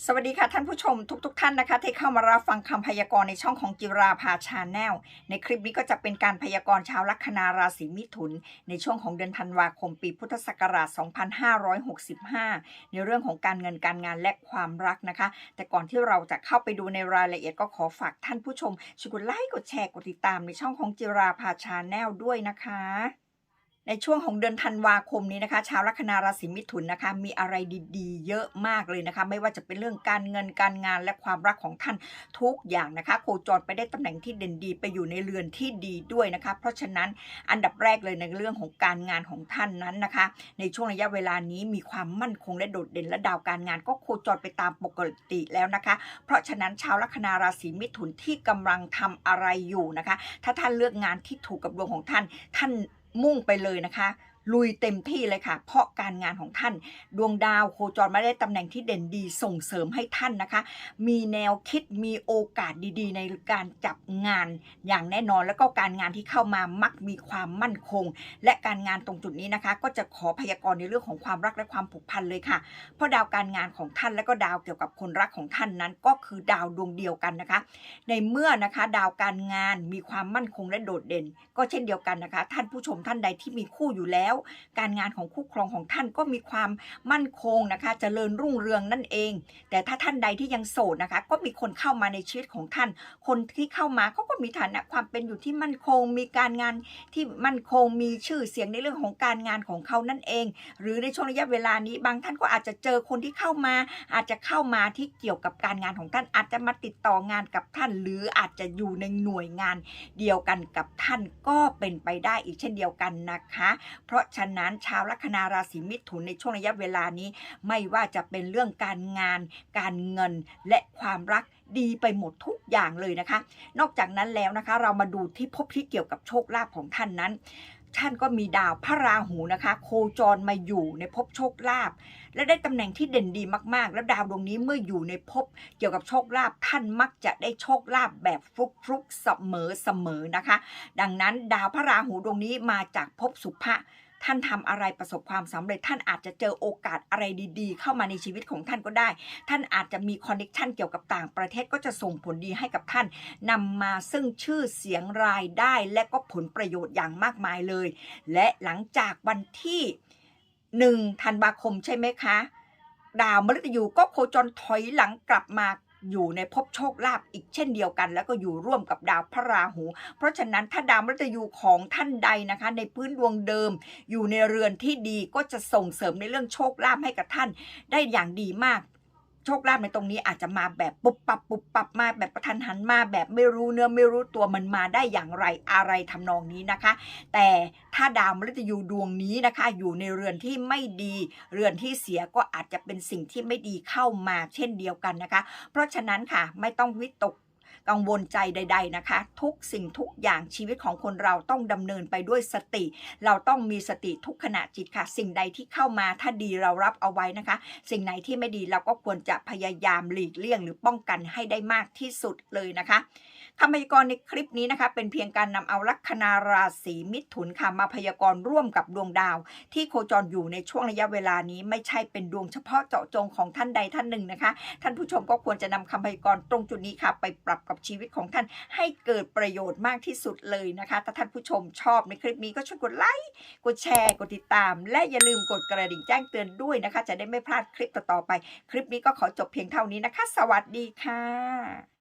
สวัสดีค่ะท่านผู้ชมทุกๆทท่านนะคะ ที่เข้ามารับฟังคำพยากรณ์ในช่องของจิราภาชาแนลในคลิปนี้ก็จะเป็นการพยากรณ์ชาวลัคนาราศีมิถุน ในช่วงของเดือนธันวาคมปีพุทธศักราช 2565 ในเรื่องของการเงินการงานและความรักนะคะ แต่ก่อนที่เราจะเข้าไปดูในรายละเอียดก็ขอฝากท่านผู้ชมช่วยกดไลค์กดแชร์กดติดตามในช่องของจิราภาชาแนลด้วยนะคะ ในช่วงของเดือนธันวาคมนี้นะคะ ชาวลัคนาราศีมิถุนนะคะ มีอะไรดีๆ เยอะมากเลยนะคะ ไม่ว่าจะเป็นเรื่องการเงินการงานและความรักของท่านทุกอย่างนะคะ โคจรไปได้ตำแหน่งที่เด่นดีไปอยู่ในเรือนที่ดีด้วยนะคะ เพราะฉะนั้นอันดับแรกเลยในเรื่องของการงานของท่านนั้นนะคะ ในช่วงระยะเวลานี้มีความมั่นคงและโดดเด่นและดาวการงาน ก็โคจรไปตามปกติแล้วนะคะ เพราะฉะนั้นชาวลัคนาราศีมิถุนที่กำลังทำอะไรอยู่นะคะ ถ้าท่านเลือกงานที่ถูกกับดวงของท่านท่าน มุ่งไปเลยนะคะ ลุยเต็มที่เลยค่ะ เพราะการงานของท่าน ดวงดาวโคจรมาได้ตำแหน่งที่เด่นดีส่งเสริมให้ท่านนะคะ มีแนวคิดมีโอกาสดีๆ ในการจับงานอย่างแน่นอน แล้วก็การงานที่เข้ามามักมีความมั่นคง และการงานตรงจุดนี้นะคะ ก็จะขอพยากรณ์ในเรื่องของความรักและความผูกพันเลยค่ะ เพราะดาวการงานของท่านและก็ดาวเกี่ยวกับคนรักของท่านนั้น ก็คือดาวดวงเดียวกันนะคะ ในเมื่อนะคะดาวการงานมีความมั่นคงและโดดเด่น ก็เช่นเดียวกันนะคะ ท่านผู้ชมท่านใดที่มีคู่อยู่แล้วการงานของคู่ครองของท่านก็มีความมั่นคงนะคะเจริญรุ่งเรืองนั่นเอง แต่ถ้าท่านใดที่ยังโสดนะคะ ก็มีคนเข้ามาในชีวิตของท่าน คนที่เข้ามาเขาก็มีฐานะความเป็นอยู่ที่มั่นคง มีการงานที่มั่นคงมีชื่อเสียงในเรื่องของการงานของเขานั่นเอง หรือในช่วงระยะเวลานี้บางท่านก็อาจจะเจอคนที่เข้ามา อาจจะเข้ามาที่เกี่ยวกับการงานของท่านอาจจะมาติดต่องานกับท่าน หรืออาจจะอยู่ในหน่วยงานเดียวกันกับท่านก็เป็นไปได้อีกเช่นเดียวกันนะคะ เพราะฉะนั้นชาวลัคนาราศีมิถุนในช่วงระยะเวลานี้ ไม่ว่าจะเป็นเรื่องการงาน การเงินและความรักดีไปหมดทุกอย่างเลยนะคะ นอกจากนั้นแล้วนะคะ เรามาดูที่ภพที่เกี่ยวกับโชคลาภของท่านนั้นท่านก็มีดาวพระราหูนะคะ โคจรมาอยู่ในภพโชคลาภและได้ตำแหน่งที่เด่นดีมากๆ แล้วดาวดวงนี้เมื่ออยู่ในภพเกี่ยวกับโชคลาภท่านมักจะได้โชคลาภแบบฟลุกฟลุกๆเสมอเสมอนะคะ ดังนั้นดาวพระราหูดวงนี้มาจากภพสุภะ ท่านทำอะไรประสบความสำเร็จ ท่านอาจจะเจอโอกาสอะไรดีๆ เข้ามาในชีวิตของท่านก็ได้ ท่านอาจจะมีคอนเนคชันเกี่ยวกับต่างประเทศก็จะส่งผลดีให้กับท่านนำมาซึ่งชื่อเสียงรายได้ และก็ผลประโยชน์อย่างมากมายเลย และหลังจากวันที่หนึ่งธันวาคมใช่ไหมคะ ดาวมฤตยูก็โคจรถอยหลังกลับมา อยู่ในภพโชคลาภอีกเช่นเดียวกัน แล้วก็อยู่ร่วมกับดาวพระราหู เพราะฉะนั้นถ้าดาวมฤตยูของท่านใดนะคะ ในพื้นดวงเดิม อยู่ในเรือนที่ดีก็จะส่งเสริมในเรื่องโชคลาภให้กับท่านได้อย่างดีมาก โชคลาภในตรงนี้อาจจะมาแบบปุบปับปุบปับมาแบบประทันหันมาแบบไม่รู้เนื้อไม่รู้ตัวมันมาได้อย่างไรอะไรทำนองนี้นะคะ แต่ถ้าดาวมฤตยูดวงนี้นะคะ อยู่ในเรือนที่ไม่ดี เรือนที่เสียก็อาจจะเป็นสิ่งที่ไม่ดีเข้ามาเช่นเดียวกันนะคะ เพราะฉะนั้นค่ะไม่ต้องวิตก กังวลใจใด ๆนะคะ ทุกสิ่งทุกอย่างชีวิตของคนเราต้องดำเนินไปด้วยสติ เราต้องมีสติทุกขณะจิตค่ะ สิ่งใดที่เข้ามาถ้าดีเรารับเอาไว้นะคะ สิ่งไหนที่ไม่ดีเราก็ควรจะพยายามหลีกเลี่ยง หรือป้องกันให้ได้มากที่สุดเลยนะคะคำพยากรณ์ในคลิปนี้นะคะ เป็นเพียงการนำเอาลัคนาราศีมิถุนค่ะมาพยากรณ์ร่วมกับดวงดาว ที่โคจรอยู่ในช่วงระยะเวลานี้ไม่ใช่เป็นดวงเฉพาะเจาะจงของท่านใดท่านหนึ่งนะคะ ท่านผู้ชมก็ควรจะนำคำพยากรณ์ตรงจุดนี้ค่ะ ไปปรับกับชีวิตของท่านให้เกิดประโยชน์มากที่สุดเลยนะคะ ถ้าท่านผู้ชมชอบในคลิปนี้ก็ช่วยกดไลค์ กดแชร์ กดติดตาม และอย่าลืมกดกระดิ่งแจ้งเตือนด้วยนะคะ จะได้ไม่พลาดคลิปต่อๆไป คลิปนี้ก็ขอจบเพียงเท่านี้นะคะ สวัสดีค่ะ